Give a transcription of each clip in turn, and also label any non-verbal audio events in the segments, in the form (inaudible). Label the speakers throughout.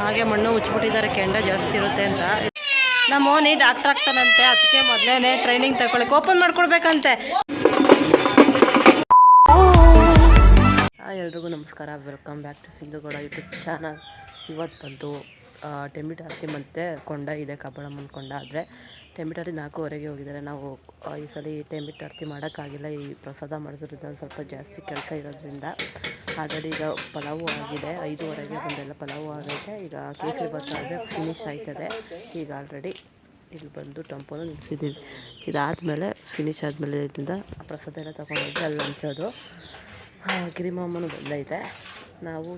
Speaker 1: ಹಾಗೆ ಮಣ್ಣು ಮುಚ್ಚಿಬಿಟ್ಟಿದ್ದಾರೆ. ಕೆಂಡ ಜಾಸ್ತಿ ಇರುತ್ತೆ ಅಂತ. ನಮ್ಮ ಓನಿ ಡಾಕ್ಟರ್ ಆಗ್ತಾನಂತೆ. ಅದಕ್ಕೆ ಮೊದಲೇ ಟ್ರೈನಿಂಗ್ ತಗೊಳಕ್ಕೆ ಓಪನ್ ಮಾಡ್ಕೊಡ್ಬೇಕಂತೆ. ಎಲ್ರಿಗೂ ನಮಸ್ಕಾರ. Welcome back to Sindhu Gowda YouTube channel ಇವತ್ತು ಬಂದು ಟೆಂಬಿಟ್ ಆರತಿ ಮತ್ತು ಕೊಂಡ ಇದೆ ಕಬ್ಬಳಮ್ಮನ ಕೊಂಡ ಆದರೆ ಟೆಂಬಿಟ್ ಆರತಿ ನಾಲ್ಕೂವರೆಗೆ ಹೋಗಿದ್ದಾರೆ. ನಾವು ಈ ಸಲ ಟೆಂಬಿಟ್ ಆರತಿ ಮಾಡೋಕ್ಕಾಗಿಲ್ಲ. ಈ ಪ್ರಸಾದ ಮಾಡಿದ್ರಿಂದ ಸ್ವಲ್ಪ ಜಾಸ್ತಿ ಕೆಲಸ ಇರೋದ್ರಿಂದ. ಆಲ್ರೆಡಿ ಈಗ ಪಲಾವು ಆಗಿದೆ. ಐದುವರೆಗೆ ಬಂದೆಲ್ಲ ಪಲಾವು ಆಗೈತೆ ಈಗ ಕೇಸರಿ ಭಾತ್ ಆದರೆ ಫಿನಿಶ್ ಆಯ್ತದೆ. ಈಗ ಆಲ್ರೆಡಿ ಇಲ್ಲಿ ಬಂದು ಟೆಂಪೋನ ನಿಲ್ಸಿದ್ದೀವಿ ಇದಾದಮೇಲೆ ಫಿನಿಶ್ ಆದಮೇಲೆ ಇದರಿಂದ ಪ್ರಸಾದ ಎಲ್ಲ ತೊಗೊಂಡೋಗಿ ಅಲ್ಲಿ ಹಂಚೋದು. ಗಿರಿಮಾಮನೂ ಬಂದೈತೆ. ನಾವು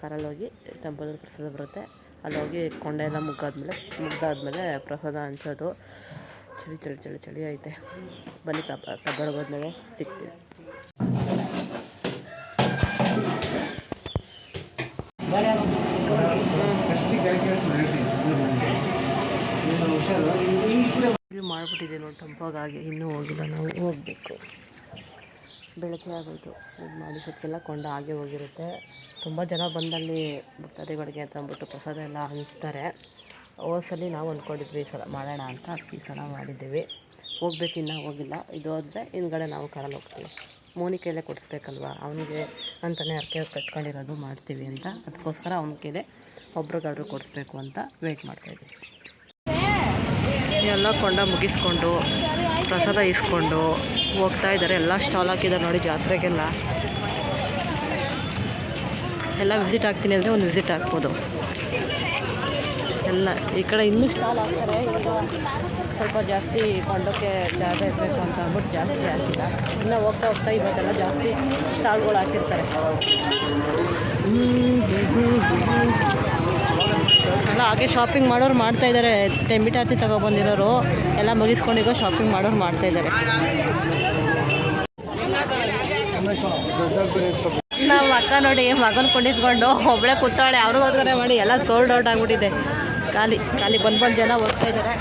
Speaker 1: ಕಾರಲ್ಲಿ ಹೋಗಿ ಟೆಂಪೋದಲ್ಲಿ ಪ್ರಸಾದ ಬರುತ್ತೆ. ಅಲ್ಲಿ ಹೋಗಿ ಕೊಂಡೆ ಎಲ್ಲ ಮುಗ್ಗಾದ್ಮೇಲೆ ಮುಗ್ದಾದ್ಮೇಲೆ ಪ್ರಸಾದ ಹಂಚೋದು ಚಳಿ ಚಳಿ ಚಳಿ ಚಳಿ ಐತೆ. ಬನ್ನಿ ಕಬ್ಬ ತಗೊಳ್ಬೋದ್ಮೇಲೆ ಸಿಗ್ತೀವಿ. ಮಾಡ್ಬಿಟ್ಟಿದ್ದೀವಿ ಮಾಡಿಬಿಟ್ಟಿದೆ ನೋಡಿ ತಂಪಾಗಾಗಿ ಇನ್ನೂ ಹೋಗಿಲ್ಲ ನಾವು ಹೋಗಬೇಕು. ಬೆಳಗ್ಗೆ ಆಗೋಯ್ತು. ಇದು ಮಾಡಿ ಸುತ್ತೆಲ್ಲ ಕೊಂಡ ಹಾಗೆ ಹೋಗಿರುತ್ತೆ. ತುಂಬ ಜನ ಬಂದಲ್ಲಿ ಭಕ್ತಾದಿಗಳಿಗೆ ಅಂತ ಅಂದ್ಬಿಟ್ಟು ಪ್ರಸಾದ ಎಲ್ಲ ಹಂಚ್ತಾರೆ. ಹೋದ್ಸಲಿ ನಾವು ಅಂದ್ಕೊಂಡಿದ್ವಿ, ಈ ಸಲ ಮಾಡೋಣ ಅಂತ ಈ ಸಲ ಮಾಡಿದ್ದೀವಿ. ಹೋಗ್ಬೇಕು ಇನ್ನೂ, ಹೋಗಿಲ್ಲ. ಇದು ಹೋದರೆ ಹಿಂದ್ಗಡೆ ನಾವು ಕರಲ್ ಹೋಗ್ತೀವಿ. ಮೋನಿ ಕೈಲೇ ಕೊಡಿಸ್ಬೇಕಲ್ವ? ಅವನಿಗೆ ಅಂತಲೇ ಅರ್ಕೆ ಕಟ್ಕೊಂಡಿರೋದು ಮಾಡ್ತೀವಿ ಅಂತ. ಅದಕ್ಕೋಸ್ಕರ ಅವನ ಕೈಲೇ ಒಬ್ರಿಗಾದ್ರೂ ಕೊಡಿಸ್ಬೇಕು ಅಂತ ವೆಯ್ಟ್ ಮಾಡ್ತಾಯಿದ್ದೀವಿ ಎಲ್ಲ ಕೊಂಡ ಮುಗಿಸ್ಕೊಂಡು ಪ್ರಸಾದ ಇಸ್ಕೊಂಡು ಹೋಗ್ತಾ ಇದ್ದಾರೆ. ಎಲ್ಲ ಸ್ಟಾಲ್ ಹಾಕಿದ್ದಾರೆ ನೋಡಿ, ಜಾತ್ರೆಗೆಲ್ಲ. ಎಲ್ಲ ವಿಸಿಟ್ ಆಗ್ತೀನಿ ಅಂದರೆ ಒಂದು ವಿಸಿಟ್ ಹಾಕ್ಬೋದು. ಎಲ್ಲ, ಈ ಕಡೆ ಇನ್ನೂ ಸ್ಟಾಲ್ ಹಾಕ್ತಾರೆ. ಸ್ವಲ್ಪ ಜಾಸ್ತಿ ಕೊಂಡಕ್ಕೆ ಜಾಗ ಇರಬೇಕು ಅಂತ ಅಂದ್ಬಿಟ್ಟು ಜಾಸ್ತಿ ಹಾಕಿಲ್ಲ. ಇನ್ನೂ ಹೋಗ್ತಾ ಹೋಗ್ತಾ ಇವತ್ತೆಲ್ಲ ಜಾಸ್ತಿ ಸ್ಟಾಲ್ಗಳು ಹಾಕಿರ್ತಾರೆ. ಎಲ್ಲ ಹಾಗೆ ಶಾಪಿಂಗ್ ಮಾಡೋರು ಮಾಡ್ತಾ ಇದ್ದಾರೆ. ಟೆಂಬಿಟಾತಿ ತಗೊಬಂದಿರೋರು ಎಲ್ಲ ಮುಗಿಸ್ಕೊಂಡಿಗೋ ಶಾಪಿಂಗ್ ಮಾಡೋರು ಮಾಡ್ತಾ ಇದ್ದಾರೆ. ನಮ್ಮ ಅಕ್ಕ ನೋಡಿ ಮಗನ ಕುಂಡಿಸ್ಕೊಂಡು ಒಬ್ಬಳೆ ಕೂತಾಳೆ ಅವ್ರಿಗೆ ಹೋದ್ಗಡೆ ಮಾಡಿ ಎಲ್ಲ ಸೋಲ್ಡ್ ಔಟ್ ಆಗ್ಬಿಟ್ಟಿದೆ. ಖಾಲಿ ಖಾಲಿ ಬಂದು ಬಂದು ಜನ ಹೋಗ್ತಾ ಇದ್ದಾರೆ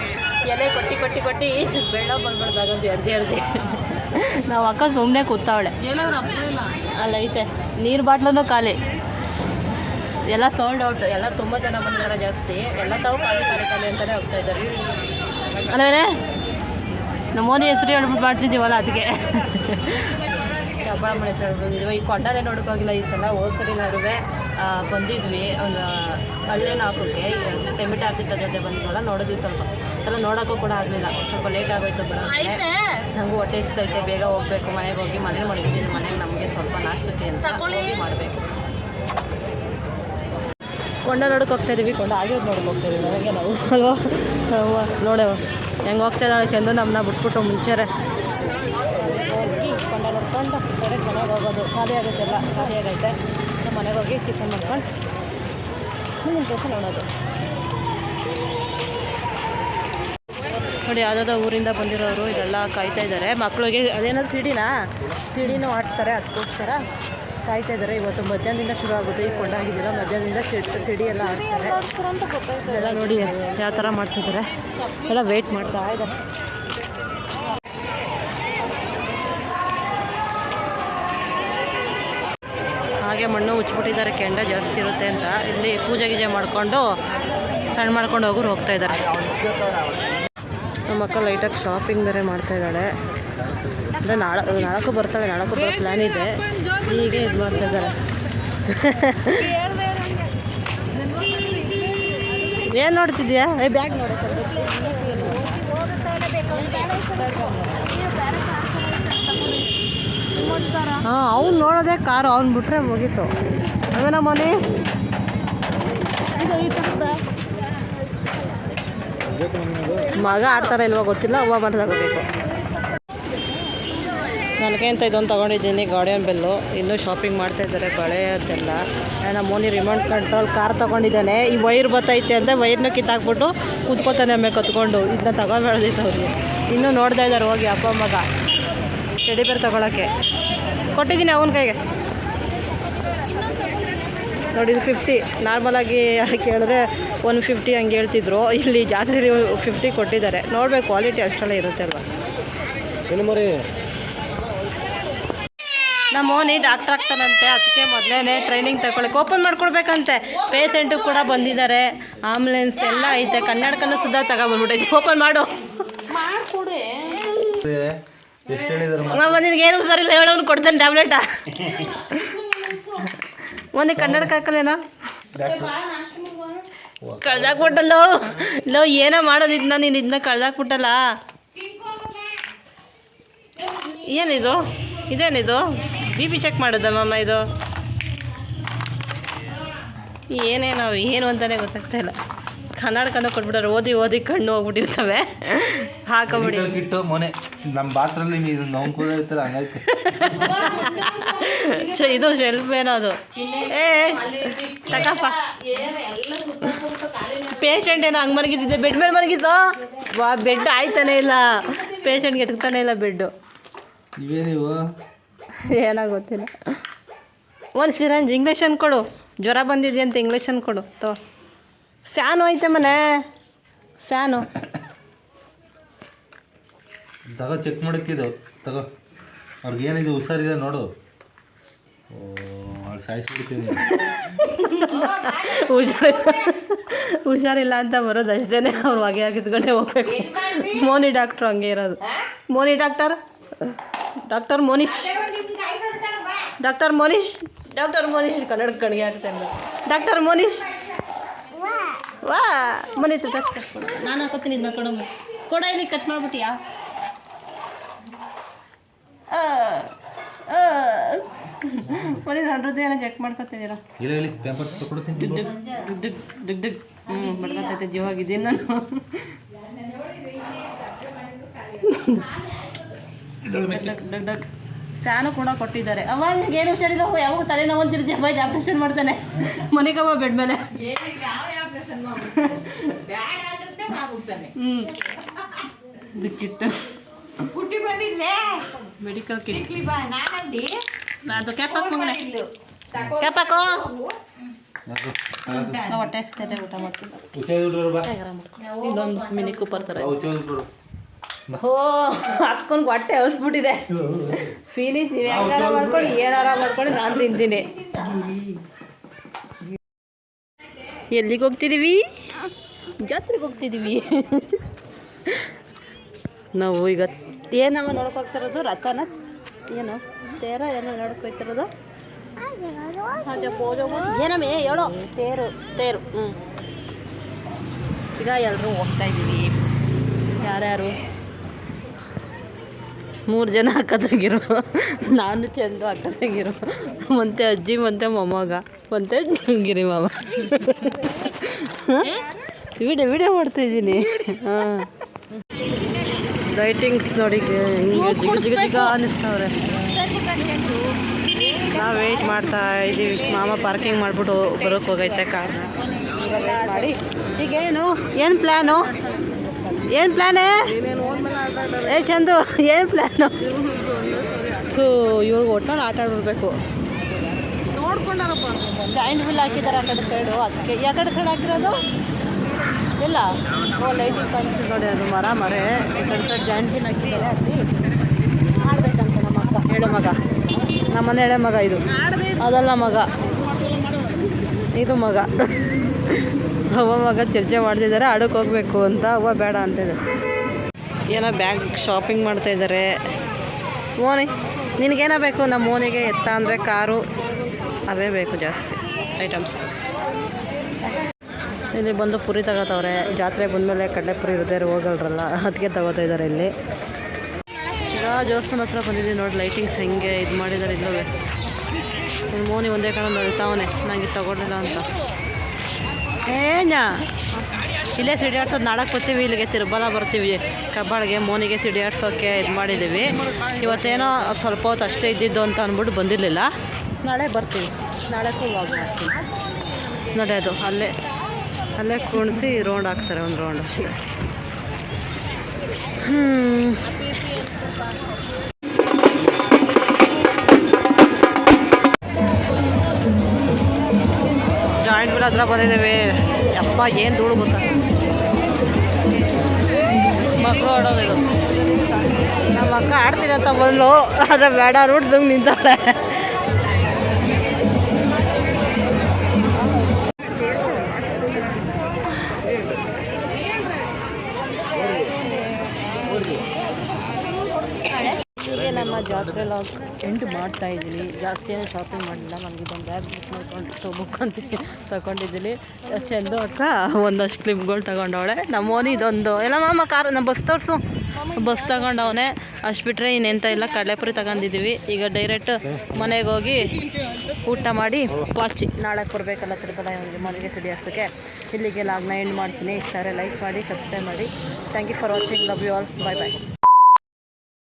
Speaker 1: ಎಲೆ ಕೊಟ್ಟಿ ಕೊಟ್ಟಿ ಕೊಟ್ಟಿ ಬೆಳ್ಳ ಬಂದ್ಬಿಡ್ದಾಗಂತ ಎಡ್ದು ಎಡ್ದು ನಾವು ಅಕ್ಕ ಸುಮ್ಮನೆ ಕೂತಾವಳೆ. ಅಲ್ಲ, ಐತೆ. ನೀರು ಬಾಟ್ಲೂ ಖಾಲಿ. ಎಲ್ಲ ಸೋಲ್ಡ್ ಔಟ್ ಎಲ್ಲ ತುಂಬ ಜನ ಬಂದಿದ್ದಾರೆ ಜಾಸ್ತಿ. ಎಲ್ಲ ತಾವು ಖಾಲಿ ಖಾಲಿ ಖಾಲಿ ಅಂತಲೇ ಹೋಗ್ತಾ ಇದ್ದಾರೆ ಅಲ್ಲವೇ ನಮ್ಮ ಮೋದಿ ಹೆಸರು ಹೇಳ್ಬಿಟ್ಟು ಮಾಡ್ತಿದ್ದೀವಲ್ಲ ಅದಕ್ಕೆ. ಹಬ್ಬಳ ಮನೆ ಹೆಸರು ಬಂದಿದ್ವಿ ಈ ಕೊಂಡಾಲೆ ನೋಡೋಕೆ ಹೋಗಿಲ್ಲ ಈ ಸಲ ಹೋದ್ಸರಿ ನಡುವೆ ಆ, ಬಂದಿದ್ವಿ ಒಂದು ಹಳ್ಳಿನ ಹಾಕೋಕ್ಕೆ ಟೆಮಿಟ ಆಗ್ತಿದ್ದ ಜೊತೆ ಬಂದಿದ್ವಲ್ಲ ನೋಡಿದ್ವಿ ಸ್ವಲ್ಪ. ಸಲ ನೋಡೋಕ್ಕೂ ಕೂಡ ಆಗಲಿಲ್ಲ. ಸ್ವಲ್ಪ ಲೇಟ್ ಆಗೋಯ್ತು ಬರೋಕ್ಕೆ ನನಗೂ ಹೊಟ್ಟೆ ಇಸ್ತೈತೆ ಬೇಗ ಹೋಗಬೇಕು ಮನೆಗೆ ಹೋಗಿ ಮನೆ ಮಾಡಿದ್ವಿ ಮನೆಗೆ ನಮಗೆ ಸ್ವಲ್ಪ ನಾಷ್ಟಕ್ಕೆ ಅಂತ ಮಾಡಬೇಕು. ಕೊಂಡ ನೋಡಕ್ಕೆ ಹೋಗ್ತಾ ಇದೀವಿ. ಕೊಂಡ ಆಗಿರೋದು ನೋಡಕ್ಕೆ ಹೋಗ್ತಾ ಇದೀವಿ. ನನಗೆ ನಾವು ಅಲ್ವಾ? ನೋಡವ ಹೆಂಗೆ ಹೋಗ್ತಾ ಇದ್ದಾಳೆ ಚಂದು ನಮ್ಮನ್ನ ಬಿಟ್ಬಿಟ್ಟು ಮುಂಚೆರೆ ಹೋಗಿ ಕೊಂಡ ನೋಡ್ಕೊಂಡು ಬೇರೆ ಮನೆಗೆ ಹೋಗೋದು ಖಾಲಿ ಆಗುತ್ತೆಲ್ಲ ಖಾಲಿ ಆಗೈತೆ. ನಮ್ಮ ಮನೆಗೆ ಹೋಗಿ ಟಿಫನ್ ಮಾಡ್ಕೊಂಡು ಮುಂದಿನ ಕೆಲಸ ನೋಡೋದು. ನೋಡಿ ಯಾವುದಾದ ಊರಿಂದ ಬಂದಿರೋರು ಇದೆಲ್ಲ ಕಾಯ್ತಾ ಇದ್ದಾರೆ. ಮಕ್ಕಳಿಗೆ ಅದೇನಾದ್ರು ಸಿಡಿನಾ? ಸಿಡಿನೂ ಆಡ್ತಾರೆ ಅದಕ್ಕೋಸ್ಕರ ಕಾಯ್ತಾ ಇದ್ದಾರೆ, ಇವತ್ತು ಮಧ್ಯಾಹ್ನದಿಂದ ಶುರು ಆಗುತ್ತೆ. ಈಗ ಕೊಂಡಾಗಿದ್ದೀರ? ಮಧ್ಯಾಹ್ನದಿಂದ ಸಿಡಿ ಎಲ್ಲ ಆಡ್ತಾರೆ ಎಲ್ಲ ನೋಡಿ, ಯಾವ ಥರ ಮಾಡಿಸಿದ್ದಾರೆ. ಎಲ್ಲ ವೆಯ್ಟ್ ಮಾಡ್ತಾ ಇದ್ದಾರೆ. ಹಾಗೆ ಮಣ್ಣು ಮುಚ್ಚಿಬಿಟ್ಟಿದ್ದಾರೆ. ಕೆಂಡ ಜಾಸ್ತಿ ಇರುತ್ತೆ ಅಂತ. ಇಲ್ಲಿ ಪೂಜೆ ಗೀಜೆ ಮಾಡಿಕೊಂಡು ಸಣ್ಣ ಮಾಡ್ಕೊಂಡು ಹೋಗೋರು ಹೋಗ್ತಾ ಇದ್ದಾರೆ. ನಮ್ಮ ಅಕ್ಕ ಲೈಟಾಗಿ ಶಾಪಿಂಗ್ ಬೇರೆ ಮಾಡ್ತಾ ಇದ್ದಾಳೆ. ಅಂದರೆ ನಾಳೆ ನಾಲ್ಕು ಬರ್ತಾಳೆ ನಾಲ್ಕು ಬರೋ ಪ್ಲ್ಯಾನ್ ಇದೆ. ಹೀಗೆ ಇದು ಮಾಡ್ತಾ ಇದ್ದಾರೆ. ಏನು ನೋಡ್ತಿದ್ಯಾ? ಬ್ಯಾಗ್ ಹಾಂ ಅವ್ನು ನೋಡೋದೆ ಕಾರು ಅವ್ನು ಬಿಟ್ರೆ ಮುಗೀತು. ಅವೇನ ಮನೆ? ಮಗ ಆಡ್ತಾರ ಇಲ್ವಾ ಗೊತ್ತಿಲ್ಲ ಅವ್ವ ಮನೆ ತಗೋಬೇಕು. ನನಗೆ ಅಂತ ಇದೊಂದು ತೊಗೊಂಡಿದ್ದೀನಿ ಗಾರ್ಡಿಯನ್ ಬೆಲ್ಲು ಇನ್ನೂ ಶಾಪಿಂಗ್ ಮಾಡ್ತಾ ಇದ್ದಾರೆ ಬಳೆ ಅದೆಲ್ಲ ನಮ್ಮ ಮೋನಿ ರಿಮೋಟ್ ಕಂಟ್ರೋಲ್ ಕಾರ್ ತೊಗೊಂಡಿದ್ದಾನೆ. ಈ ವೈರ್ ಬತ್ತೈತೆ ಅಂದರೆ ವೈರ್ನ ಕಿತ್ತಾಕ್ಬಿಟ್ಟು ಕುತ್ಕೋತಾನೆ ಆಮೇಲೆ ಕತ್ಕೊಂಡು. ಇದನ್ನ ತಗೋಬೇಡ್ದಿತ್ತು ಅವ್ರಿಗೆ. ಇನ್ನೂ ನೋಡ್ತಾ ಇದ್ದಾರೆ ಹೋಗಿ ಅಪ್ಪ ಮಗ ಟೆಡಿ ಬೇರ್ ತೊಗೊಳಕ್ಕೆ. ಕೊಟ್ಟಿದ್ದೀನಿ ಅವನ ಕೈಗೆ. ನೋಡಿ ಇದು ಫಿಫ್ಟಿ ನಾರ್ಮಲಾಗಿ ಕೇಳಿದ್ರೆ ಒನ್ ಫಿಫ್ಟಿ ಹಂಗೆ ಹೇಳ್ತಿದ್ರು. ಇಲ್ಲಿ ಜಾತ್ರೆ ಫಿಫ್ಟಿ ಕೊಟ್ಟಿದ್ದಾರೆ. ನೋಡಬೇಕು ಕ್ವಾಲಿಟಿ ಅಷ್ಟೆಲ್ಲ ಇರುತ್ತೆ ಅಲ್ವಾ? ನಮ್ಮ ಓನಿ ಡಾಕ್ಟರ್ ಆಗ್ತಾನಂತೆ. ಅದಕ್ಕೆ ಮೊದಲೇ ಟ್ರೈನಿಂಗ್ ತಗೊಳಕ್ಕೆ ಓಪನ್ ಮಾಡ್ಕೊಡ್ಬೇಕಂತೆ. ಪೇಷೆಂಟು ಕೂಡ ಬಂದಿದ್ದಾರೆ. ಆಂಬುಲೆನ್ಸ್ ಎಲ್ಲ ಐತೆ. ಕನ್ನಡಕನೂ ಸುದ್ದ ತಗೊಬಂದ್ಬಿಟ್ಟೈತೆ ಓಪನ್ ಮಾಡು. ನಮ್ಮ ನಿನಗೆ ಏನು ಸರಿಲ್ಲ ಹೇಳೋನು ಕೊಡ್ತಾನೆ ಟ್ಯಾಬ್ಲೆಟಾ ಒಂದು ಕನ್ನಡಕ ಹಾಕಲೇನ? ಕಳ್ದಾಕ್ಬಿಟ್ಟಲ್ಲೋ. ಲೋ, ಏನೋ ಮಾಡೋದಿದ್ನ ನೀನು ಇದನ್ನ ಕಳ್ದಾಕ್ಬಿಟ್ಟಲ್ಲ. ಏನಿದು? ಇದೇನಿದು? ಬಿ ಪಿ ಚೆಕ್ ಮಾಡೋದಮ್ಮಮ್ಮ ಇದು? ಏನೇನೋ, ಏನು ಅಂತಾನೆ ಗೊತ್ತಾಗ್ತಾ ಇಲ್ಲ. ಕನ್ನಡಕನೂ ಕೊಟ್ಬಿಟ್ಟಾರೆ ಓದಿ ಓದಿ ಕಣ್ಣು ಹೋಗ್ಬಿಟ್ಟಿರ್ತವೆ. ಹಾಕೊಂಬಿಡಿ.
Speaker 2: ಕಿಟ್ಟು ಮೊನೆ ನಮ್ಮ ಬಾತ್ರಲ್ಲಿ ಇದು ನೋವು ಕೂಡ ಇರ್ತಲ್ಲ ಹಂಗೈತೆ. (laughs)
Speaker 1: ಸೊ ಇದು ಶೆಲ್ಫ್ ಏನೋ ಅದು. ಏ ತಕಪ್ಪ ಪೇಷಂಟ್ ಏನೋ ಹಂಗೆ ಮಲಗಿದ್ದೆ ಬೆಡ್ ಮೇಲೆ ಮಲಗಿದ್ದು ವಾ ಬೆಡ್ ಆಯ್ತಾನೆ ಇಲ್ಲ. ಪೇಷಂಟ್ಗೆ ಎಟ್ತಾನೆ ಇಲ್ಲ ಬೆಡ್ಡು
Speaker 2: ಇವೇ ನೀವು?
Speaker 1: ಏನೋ ಗೊತ್ತಿಲ್ಲ. ಒಂದು ಸಿರಂಜ್ ಇಂಗ್ಲೀಷನ್ ಕೊಡು. ಜ್ವರ ಬಂದಿದೆಯಂತ ಇಂಗ್ಲೀಷನ್ ಕೊಡು ತೋ ಫ್ಯಾನು ಐತೆ ಮನೆ. ಫ್ಯಾನು.
Speaker 2: ತಗೋ ಚೆಕ್ ಮಾಡಕ್ಕಿದು ತಗೋ. ಅವ್ರಿಗೆ ಏನಿದೆ ಹುಷಾರಿದೆ ನೋಡು. ಓ ಅವ್ಳು ಸಾಯಿಸ್ಬಿಡ್ತೀನಿ. (laughs)
Speaker 1: ಹುಷಾರಿಲ್ಲ ಹುಷಾರಿಲ್ಲ ಅಂತ ಬರೋದು ಅಷ್ಟೇ ಅವ್ರು ಹೊಗೆ ಹಾಕಿದ್ಕೊಂಡೆ ಹೋಗ್ಬೇಕು. ಮೋನಿ ಡಾಕ್ಟ್ರು ಹಂಗೆ ಇರೋದು. Moni doctor? Doctor Monish. Doctor Monish. Doctor Monish Kannada ಕಣ್ಗೆ ಆಗ್ತಾಯಿಲ್ಲ ಡಾಕ್ಟರ್ ಮೋನಿಶ್. ವಾ ಮನೆ ಹತ್ರ ನಾನು ಹಾಕೋತೀನಿ ಇದನ್ನ ಕೊಡಮ್ಮ ಕೊಡ ಇಲ್ಲಿ ಕಟ್ ಮಾಡ್ಬಿಟ್ಟಿಯಾ? ಮನೆ ಹಂಡ್ರದ್ದು ಏನೋ ಚೆಕ್ ಮಾಡ್ಕೋತಿದ್ದೀರಾ?
Speaker 2: ಇಲ್ಲ ಇಲ್ಲಿ ಪೇಪರ್ ಕೊಡ್ತೀನಿ
Speaker 1: ಡಿಗ್ ಡಿಗ್ ಡಿಗ್ ಡಿಗ್ ಹ್ಞೂ ಬಡ್ಕತ್ತೈತೆ ಜೀವಾಗಿದ್ದೀನಿ ನಾನು ಡಗ್ ಡಗ್ ಡಗ್ ಫ್ಯಾನು ಕೂಡ ಕೊಟ್ಟಿದ್ದಾರೆ. ಅವ ನಿಂಗೆ ಏನು ಹುಷಾರಿಲ್ಲ ಯಾವಾಗ ತಲೆನೋವು ಅಂತಿರ್ತೀಯ ಬೈದು ಆಪ್ರೇಷನ್ ಮಾಡ್ತಾನೆ. ಮನೆಗವ ಬೆಡ್ ಮೇಲೆ. (laughs) ಹ್ಞೂ ದಿಕ್ಕಿಟ್ಟು
Speaker 3: ಹುಟ್ಟಿ ಬಂದಿಲ್ಲೇ
Speaker 1: ಮೆಡಿಕಲ್ ಕಿಟ್
Speaker 3: ಬಾ ನಾನಂದಿ.
Speaker 1: ಅದು ಕ್ಯಾಪ್ ಹಾಕು ಮಗನೇ. ಕ್ಯಾಪ್ ಹಾಕೋ.
Speaker 2: ಯಾಕೋ?
Speaker 1: ನಾವು ಹೊಟ್ಟೆ ಹಸ್ತಿದೆ ಊಟ ಮಾಡ್ತೀನಿ
Speaker 2: ಹುಷಾರಿದ್ರು ಬಾ.
Speaker 1: ಇನ್ನೊಂದು ಮಿನಿ ಕೂಪರ್ ಥರ ಓ ಅಕ್ಕನ್ಗೆ ಹೊಟ್ಟೆ ಹಸ್ಬಿಟ್ಟಿದೆ ಫೀಲಿಂಗ್ ನೀವು ಹೆಂಗಾರ ಮಾಡ್ಕೊಂಡು ಏನಾರ ಮಾಡ್ಕೊಂಡು ನಾನು ತಿಂತೀನಿ. ಎಲ್ಲಿಗೆ ಹೋಗ್ತಿದ್ದೀವಿ? ಜಾತ್ರೆಗೆ ಹೋಗ್ತಿದ್ದೀವಿ. ನಾವು ಈಗ ಏನವ ನೋಡಕ್ ಹೋಗ್ತಿರೋದು ರಥನ? ಏನು? ತೇರ ಏನೋ ನೋಡಕ್ ಹೋಗ್ತಿರೋದು ಏನಮ್ಮೆ ಹೇಳೋ. ತೇರು ತೇರು ಹ್ಞೂ ಈಗ ಎಲ್ಲರೂ ಹೋಗ್ತಾ ಇದ್ದೀವಿ. ಯಾರ್ಯಾರು? ಮೂರು ಜನ ಅಕ್ಕದಂಗಿರು ನಾನು ಚಂದು ಅಕ್ಕದಂಗಿರು ಮತ್ತೆ ಅಜ್ಜಿ ಮತ್ತೆ ಮೊಮ್ಮಗ ಮತ್ತೆ ಗಿರಿ ಮಾಮ ವಿಡಿಯೋ ವಿಡಿಯೋ ಮಾಡ್ತಾ ಇದ್ದೀನಿ. ಹಾಂ. ಲೈಟಿಂಗ್ಸ್ ನೋಡಿ ಜಿಗ ಅನ್ನಿಸ್ತವ್ರೆ. ನಾವು ವೆಯ್ಟ್ ಮಾಡ್ತಾ ಇದ್ದೀವಿ. ಮಾಮ ಪಾರ್ಕಿಂಗ್ ಮಾಡಿಬಿಟ್ಟು ಬರೋಕ್ಕೆ ಹೋಗೈತೆ ಕಾರ್ ಮಾಡಿ. ಈಗೇನು? ಏನು ಏನು ಪ್ಲ್ಯಾನು ಏನು ಪ್ಲ್ಯಾನೇ ಏ ಚಂದು ಏನು ಪ್ಲ್ಯಾನು ಥೂ ಇವ್ರಿಗೆ ಒಟ್ಟಲ್ಲಿ ಆಟ ಆಡ್ಬಿಡ್ಬೇಕು ನೋಡ್ಕೊಂಡಾರಪ್ಪ. ಜಾಯಿಂಟ್ ಬಿಲ್ ಹಾಕಿದ್ದಾರೆ ಆ ಕಡೆ ಸೈಡು ಅದಕ್ಕೆ ಯಾ ಕಡೆ ಸೈಡ್ ಹಾಕಿರೋದು? ಇಲ್ಲ. ಓ ಲೈಟಿಂಗ್ ಕಾಣಿಸ್ತು ನೋಡಿ ಅದು ಮರ ಮರೆ. ಈ ಕಡೆ ಸೈಡ್ ಜಾಯಿಂಟ್ ಬಿಲ್ ಹಾಕಿದ್ದಾರೆ ಅಲ್ಲಿ ಆಡ್ಬೇಕಂತ ನಮ್ಮ ಅಕ್ಕ. ಹೇಳೋ ಮಗ. ನಮ್ಮನೆ ಹೇಳೋ ಮಗ ಇದು. ಅದಲ್ಲ ಮಗ. ಇದು ಮಗ. ಅವ್ವ ಮಗ ಚರ್ಚೆ ಮಾಡ್ತಿದ್ದಾರೆ ಆಡೋಕೆ ಹೋಗ್ಬೇಕು ಅಂತ. ಅವ್ವ ಬೇಡ ಅಂತೇಳಿ ಏನೋ ಬ್ಯಾಗ್ ಶಾಪಿಂಗ್ ಮಾಡ್ತಾ ಇದ್ದಾರೆ. ಮೋನಿ, ನಿನಗೇನೋ ಬೇಕು? ನಮ್ಮ ಓನಿಗೆ ಎತ್ತ ಅಂದರೆ ಕಾರು. ಅವೇ ಬೇಕು ಜಾಸ್ತಿ. ಐಟಮ್ಸ್ ಇಲ್ಲಿ ಬಂದು ಪುರಿ ತಗೋತವ್ರೆ. ಜಾತ್ರೆ ಬಂದಮೇಲೆ ಕಡಲೆಪುರಿ ಇರುತ್ತೆ ಹೋಗಲ್ರಲ್ಲ ಅದಕ್ಕೆ ತಗೋತಾ ಇದ್ದಾರೆ ಇಲ್ಲಿ. ಈಗ ದೇವಸ್ಥಾನ ಹತ್ರ ಬಂದಿದ್ದೀವಿ ನೋಡಿ ಲೈಟಿಂಗ್ಸ್ ಹೆಂಗೆ ಇದು ಮಾಡಿದ್ದಾರೆ ಇಲ್ಲೂ ಮೋನಿ ಒಂದೇ ಕಡೆ ಬರ್ತಾವನೆ ನಂಗೆ ತಗೊಂಡಿಲ್ಲ ಅಂತ. ಏನ ಇಲ್ಲೇ ಸಿಡಿಯಾಡ್ಸೋದು ನಾಡಕ್ಕೆ ಬರ್ತೀವಿ, ಇಲ್ಲಿಗೆ ತಿರುಬಲ ಬರ್ತೀವಿ. ಕಬ್ಬಾಳಿಗೆ ಮೋನಿಗೆ ಸಿಡಿಯಾಡ್ಸೋಕ್ಕೆ ಇದು ಮಾಡಿದ್ದೀವಿ ಇವತ್ತೇನೋ ಸ್ವಲ್ಪ ಹೊತ್ತು ಅಷ್ಟೇ ಇದ್ದಿದ್ದು ಅಂತ ಅಂದ್ಬಿಟ್ಟು ಬಂದಿರಲಿಲ್ಲ. ನಾಳೆ ಬರ್ತೀವಿ. ನಾಳೆ ವಾಗ್ ಮಾಡ್ತೀವಿ ನೋಡಿ ಅದು, ಅಲ್ಲೇ ಅಲ್ಲೇ ಕುಣಿಸಿ ರೌಂಡ್ ಹಾಕ್ತಾರೆ ಒಂದು ರೌಂಡ್ ಅಷ್ಟೇ. ಹ್ಞೂ ಜಾಯಿಂಟ್ ಹತ್ರ ಬಂದಿದ್ದೇವೆ. ಅಪ್ಪ ಏನು ಧೂಳು ಗೊತ್ತಾ? ಮಕ್ಕಳು ಆಡೋದು ನಮ್ಮ ಅಕ್ಕ ಆಡ್ತೀನಿ ಅಂತ ಬಂದು ಆದರೆ ಬೇಡ ರೂಟ್ದಂಗೆ ನಿಂತಾಳೆ. ನಮ್ಮ ಜಾತ್ರೆ ಲಾಗ್ ಎಂಡ್ ಮಾಡ್ತಾ ಇದ್ದೀನಿ. ಜಾಸ್ತಿ ಏನು ಶಾಪಿಂಗ್ ಮಾಡಿಲ್ಲ. ನನಗೆ ಇದೊಂದು ಬ್ಯಾಗ್ ಬುಕ್ ಮಾಡ್ಕೊಂಡು ತೊಗೊಬೇಕು ಅಂತ ತೊಗೊಂಡಿದ್ದೀನಿ. ಚೆಂದು ಅಕ್ಕ ಒಂದಷ್ಟು ಕ್ಲಿಪ್ಗಳು ತಗೊಂಡವಳೆ. ನಮ್ಮೋನಿ ಇದೊಂದು, ಎಲ್ಲ ಮಾಮ ಕಾರ್, ನಮ್ಮ ಬಸ್ ತೋರಿಸು. ಬಸ್ ತಗೊಂಡವನೆ. ಅಷ್ಟು ಬಿಟ್ಟರೆ ಇನ್ನೆಂತ ಇಲ್ಲ. ಕಡಲೆಪುರಿ ತಗೊಂಡಿದ್ದೀವಿ. ಈಗ ಡೈರೆಕ್ಟ್ ಮನೆಗೆ ಹೋಗಿ ಊಟ ಮಾಡಿ ಪಾಚಿ ನಾಳೆ ಕೊಡಬೇಕಲ್ಲ ತಿರುಪತಿ ಅವನಿಗೆ ಮನೆಗೆ ಸಿಡಿ ಹಾಕೋಕ್ಕೆ ಇಲ್ಲಿಗೆ ಲಾಗ್ನ ಎಂಡ್ ಮಾಡ್ತೀನಿ. ಇಷ್ಟ ಲೈಕ್ ಮಾಡಿ ಸಬ್ಸ್ಕ್ರೈಬ್ ಮಾಡಿ. Thank you for watching love you all bye bye